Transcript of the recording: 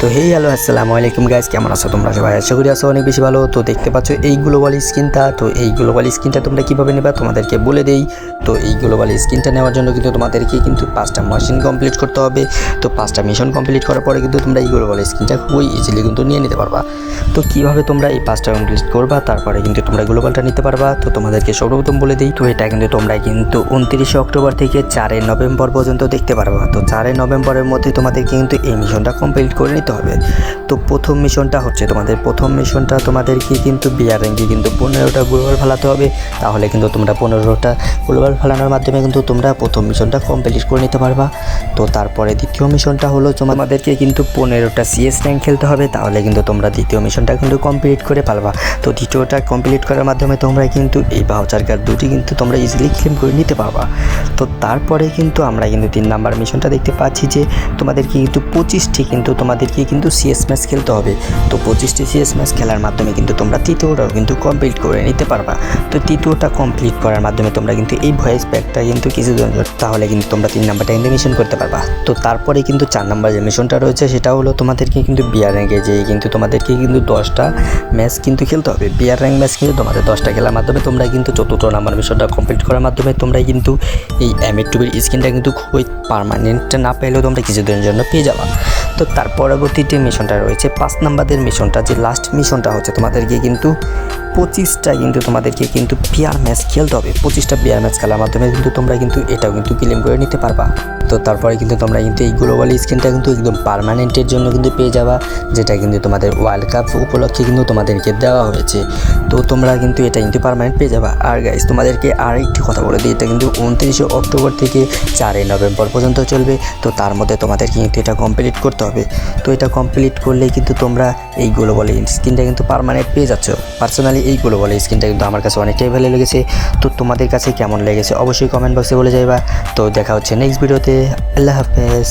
তো হেই, হ্যালো, আসসালামু আলাইকুম গাইজ কেমন আছো তোমরা? সবাই আশা করি আছো অনেক বেশি ভালো। তো দেখতে পাচ্ছ এই গ্লোবাল স্ক্রিনটা তো এই গ্লোবাল স্ক্রিনটা তোমরা কীভাবে নেবা তোমাদেরকে বলে দেই। তো এই গ্লোবাল স্ক্রিনটা নেওয়ার জন্য কিন্তু তোমাদেরকে কিন্তু পাঁচটা মেশিন কমপ্লিট করতে হবে। তো পাঁচটা মিশন কমপ্লিট করার পরে কিন্তু তোমরা এই গ্লোবাল স্ক্রিনটা খুবই ইজিলি কিন্তু নিয়ে নিতে পারবা। তো কীভাবে তোমরা এই পাঁচটা কমপ্লিট করবা, তারপরে কিন্তু তোমরা গ্লোবালটা নিতে পারবা। তো তোমাদেরকে সর্বপ্রথম বলে দিই, তো এটা কিন্তু তোমরা কিন্তু উনত্রিশে অক্টোবর থেকে চারই নভেম্বর পর্যন্ত দেখতে পারবা। তো চারই নভেম্বরের মধ্যে তোমাদেরকে কিন্তু এই মিশনটা কমপ্লিট করে নিতে হবে। তো প্রথম মিশনটা হচ্ছে তোমাদের, প্রথম মিশনটা তোমাদেরকে কিন্তু বিয়ার র্যাঙ্কে কিন্তু পনেরোটা গ্লোবাল ফেলাতে হবে। তাহলে কিন্তু তোমরা পনেরোটা গ্লোবাল ফেলানোর মাধ্যমে কিন্তু তোমরা প্রথম মিশনটা কমপ্লিট করে নিতে পারবা। তো তারপরে দ্বিতীয় মিশনটা হলো তোমাদেরকে কিন্তু পনেরোটা সিএস র্যাঙ্ক খেলতে হবে। তাহলে কিন্তু তোমরা দ্বিতীয় মিশনটা কিন্তু কমপ্লিট করে পারবা। তো দ্বিতীয়টা কমপ্লিট করার মাধ্যমে তোমরা কিন্তু এই ভাউচার কার্ড দুটি কিন্তু তোমরা ইজিলি ক্লেম করে নিতে পারবা। তো তারপরে কিন্তু আমরা কিন্তু তিন নাম্বার মিশনটা দেখতে পাচ্ছি যে তোমাদেরকে কিন্তু পঁচিশটি কিন্তু তোমাদেরকে কিন্তু সিএস ম্যাচ খেলতে হবে। তো পঁচিশটি সিএস ম্যাচ খেলার মাধ্যমে কিন্তু তোমরা তৃতীয়টাও কিন্তু কমপ্লিট করে নিতে পারবা। তো তৃতীয়টা কমপ্লিট করার মাধ্যমে তোমরা কিন্তু এই ভয়েস প্যাকটা কিন্তু কিছু তাহলে কিন্তু তোমরা তিন নাম্বারটা কিন্তু মিশন করতে পারবা। তো তারপরে কিন্তু চার নাম্বার যে মিশনটা রয়েছে সেটা হলো তোমাদেরকে কিন্তু বিয়ার র্যাঙ্কে যেয়ে কিন্তু তোমাদেরকে কিন্তু দশটা ম্যাচ কিন্তু খেলতে হবে। বিয়ার র্যাঙ্ক ম্যাচ কিন্তু তোমাদের দশটা খেলার মাধ্যমে তোমরা কিন্তু চতুর্থ নাম্বার মিশনটা কমপ্লিট করার মাধ্যমে তোমরা কিন্তু এই এম টুবির স্কিনটা কিন্তু খুবই পারমানেন্ট না পেলেও তোমরা কিছুদিনের জন্য পেয়ে যাবা। তো তার পরবর্তী যে মিশনটা রয়েছে। পাঁচ নাম্বারের মিশনটা যে লাস্ট মিশনটা হচ্ছে, তোমাদেরকে কিন্তু পঁচিশটা কিন্তু তোমাদেরকে কিন্তু পেয়ার ম্যাচ খেলতে হবে। পঁচিশটা পেয়ার ম্যাচ খেলার মাধ্যমে কিন্তু তোমরা কিন্তু এটাও কিন্তু ক্লেম করে নিতে পারবা। তো তারপরে কিন্তু তোমরা কিন্তু এই গ্লোবাল স্ক্রিনটা কিন্তু একদম পারমানেন্টের জন্য কিন্তু পেয়ে যাবা, যেটা কিন্তু তোমাদের ওয়ার্ল্ড কাপ উপলক্ষে কিন্তু তোমাদেরকে দেওয়া হয়েছে। তো তোমরা কিন্তু এটা কিন্তু পারমানেন্ট পেয়ে যাবা। আর গাইজ তোমাদেরকে আর একটি কথা বলে দিই, এটা কিন্তু উনত্রিশে অক্টোবর থেকে চারই নভেম্বর পর্যন্ত চলবে। তো তার মধ্যে তোমাদেরকে কিন্তু এটা কমপ্লিট করতে হবে। তো এটা কমপ্লিট করলে কিন্তু তোমরা এই গ্লোবাল স্ক্রিনটা কিন্তু পারমানেন্ট পেয়ে যাচ্ছ। পার্সোনালি এই গ্লোবাল স্ক্রিনটা কিন্তু আমার কাছে অনেকটাই ভালো লেগেছে। তো তোমাদের কাছে কেমন লেগেছে অবশ্যই কমেন্ট বক্সে বলে যাইবা। তো দেখা হচ্ছে নেক্সট ভিডিওতে আল্লাহ হাফেজ